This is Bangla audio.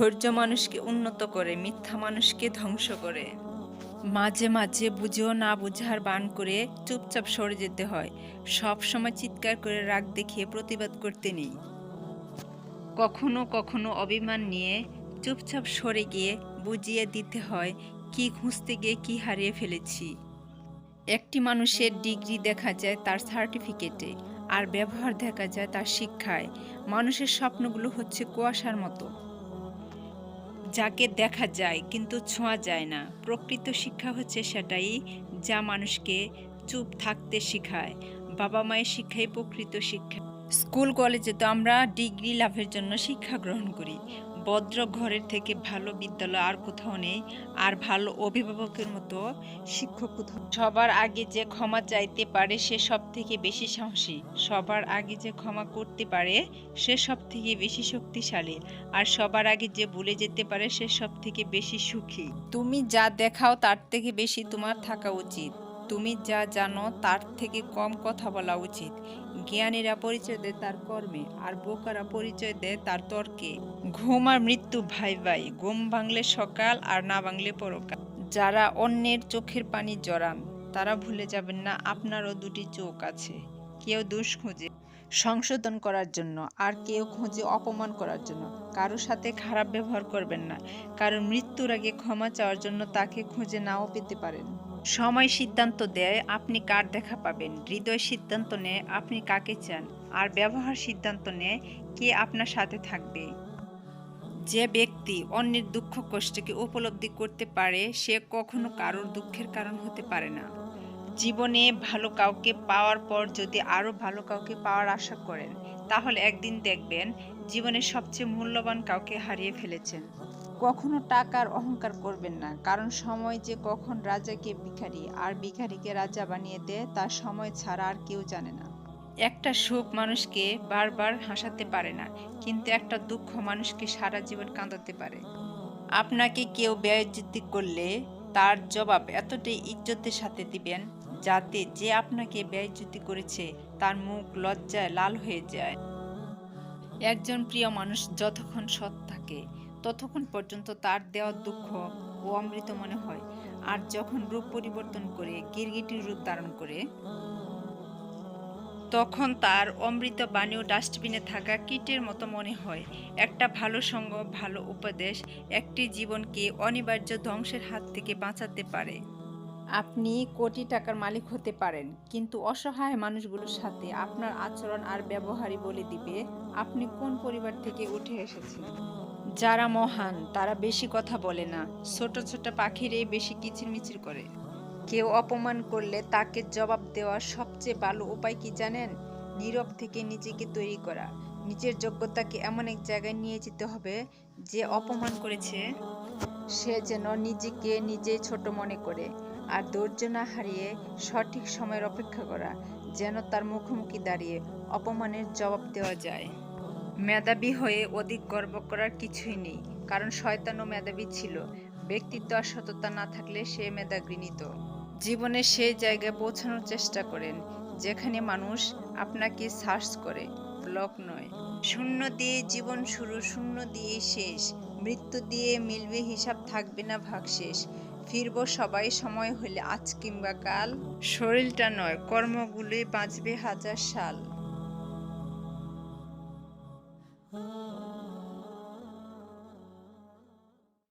ধৈর্য মানুষকে উন্নত করে, মিথ্যা মানুষকে ধ্বংস করে। মাঝে মাঝে বুঝেও না বুঝার বান করে চুপচাপ সরে যেতে হয়। সব সময় চিৎকার করে রাগ দেখিয়ে প্রতিবাদ করতে নেই। কখনো কখনো অভিমান নিয়ে চুপচাপ সরে গিয়ে বুঝিয়ে দিতে হয়, কি খুঁজতে গিয়ে কি হারিয়ে ফেলেছি। একটি মানুষের ডিগ্রি দেখা যায় তার সার্টিফিকেটে, আর ব্যবহার দেখা যায় তার শিক্ষায়। মানুষের স্বপ্নগুলো হচ্ছে কুয়াশার মতো। যাকে দেখা যায় কিন্তু ছোঁয়া যায় না। প্রকৃত শিক্ষা হচ্ছে সেটাই যা মানুষকে চুপ থাকতে শেখায়। বাবা মায়ের শিক্ষাই প্রকৃত শিক্ষা। স্কুল, কলেজে তো আমরা ডিগ্রি লাভের জন্য শিক্ষা গ্রহণ করি। ভদ্র ঘরের থেকে ভালো বিদ্যালয় আর কোথাও নেই, আর ভালো অভিভাবকের মতো শিক্ষক কোথাও সবার আগে যে ক্ষমা চাইতে পারে সে সব থেকে বেশি সাহসী। সবার আগে যে ক্ষমা করতে পারে সে সব থেকে বেশি শক্তিশালী। আর সবার আগে যে ভুলে যেতে পারে সে সব থেকে বেশি সুখী। তুমি যা দেখাও তার থেকে বেশি তোমার থাকা উচিত। তুমি যা জানো, তার থেকে কম কথা বলা উচিত। জ্ঞানীরা পরিচয় দেয় তার কর্মে, আর বোকারা পরিচয় দেয় তার তর্কে। ঘুম আর মৃত্যু ভাই ভাই, ঘুম ভাঙলে সকাল আর না ভাঙলে পরকাল। যারা অন্যের চোখের পানি জড়ান, তারা ভুলে যাবেন না আপনারও দুটি চোখ আছে। কেউ দুষ খুঁজে সংশোধন করার জন্য, আর কেউ খুঁজে অপমান করার জন্য। কারও সাথে খারাপ ব্যবহার করবেন না। কারণ মৃত্যুর আগে ক্ষমা চাওয়ার জন্য তাকে খুঁজে নাও পেতে পারেন। সময় সিদ্ধান্ত দেয় আপনি কার দেখা পাবেন, হৃদয় সিদ্ধান্ত নেয় আপনি কাকে চান, আর ব্যবহার সিদ্ধান্ত নেয় কে আপনার সাথে থাকবে। যে ব্যক্তি অন্যের দুঃখ কষ্টকে উপলব্ধি করতে পারে, সে কখনো কারোর দুঃখের কারণ হতে পারে না। জীবনে ভালো কাউকে পাওয়ার পর যদি আরও ভালো কাউকে পাওয়ার আশা করেন, তাহলে একদিন দেখবেন জীবনের সবচেয়ে মূল্যবান কাউকে হারিয়ে ফেলেছেন। কখনো টাকার অহংকার করবেন না। কারণ সময় যে কখন রাজাকে ভিখারি আর ভিখারিকে রাজা বানিয়ে দেয় তার সময় ছাড়া আর কেউ জানে না। একটা সুখ মানুষকে বারবার হাসাতে পারে না, কিন্তু একটা দুঃখ মানুষকে সারা জীবন কাঁদাতে পারে। আপনাকে কেউ ব্যয়জ্যোতি করলে তার জবাব এতটাই ইজ্জতের সাথে দিবেন, যাতে যে আপনাকে ব্যয়জ্যোতি করেছে, তার মুখ লজ্জায় লাল হয়ে যায়। একজন প্রিয় মানুষ যতক্ষণ সৎ থাকে ততক্ষণ পর্যন্ত তার দেওয়া দুঃখ ও অমৃত মনে হয়। আর যখন রূপ পরিবর্তন করে গিরগিটির রূপ ধারণ করে, তখন তার অমৃত বাণীও ডাস্টবিনে থাকা কীটের মতো মনে হয়। একটা ভালো সঙ্গ, ভালো উপদেশ, একটি জীবনকে অনিবার্য ধ্বংসের হাত থেকে বাঁচাতে পারে। আপনি কোটি টাকার মালিক হতে পারেন, কিন্তু অসহায় মানুষগুলোর সাথে আপনার আচরণ আর ব্যবহারই বলে দিবে আপনি কোন পরিবার থেকে উঠে এসেছেন। যারা মহান, তারা বেশি কথা বলে না। ছোট ছোট পাখিরে বেশি কিচিরমিচির করে। কেউ অপমান করলে তাকে জবাব দেওয়ার সবচেয়ে ভালো উপায় কি জানেন? নীরব থেকে নিজেকে তৈরি করা। নিজের যোগ্যতাকে এমন এক জায়গায় নিয়ে যেতে হবে যে অপমান করেছে। সে যেন নিজেকে নিজেই ছোট মনে করে আর ধৈর্য না হারিয়ে সঠিক সময়ের অপেক্ষা করা, যেন তার মুখোমুখি দাঁড়িয়ে অপমানের জবাব দেওয়া যায়। মেধাবী হয়ে অধিক গর্ব করার কিছুই নেই, কারণ শয়তানও মেধাবী ছিল। ব্যক্তিত্ব আর সততা না থাকলে সে মেধা গৃহীত জীবনে সেই জায়গায় পৌঁছানোর চেষ্টা করেন, যেখানে মানুষ আপনাকে সার্চ করে, ব্লক নয়। শূন্য দিয়ে জীবন শুরু, শূন্য দিয়ে শেষ। মৃত্যু দিয়ে মিলবে হিসাব থাকবে না ভাগশেষ ফিরব সবাই সময় হলে আজ কিংবা কাল। শরীরটা নয়, কর্মগুলোই বাঁচবে হাজার সাল। oh.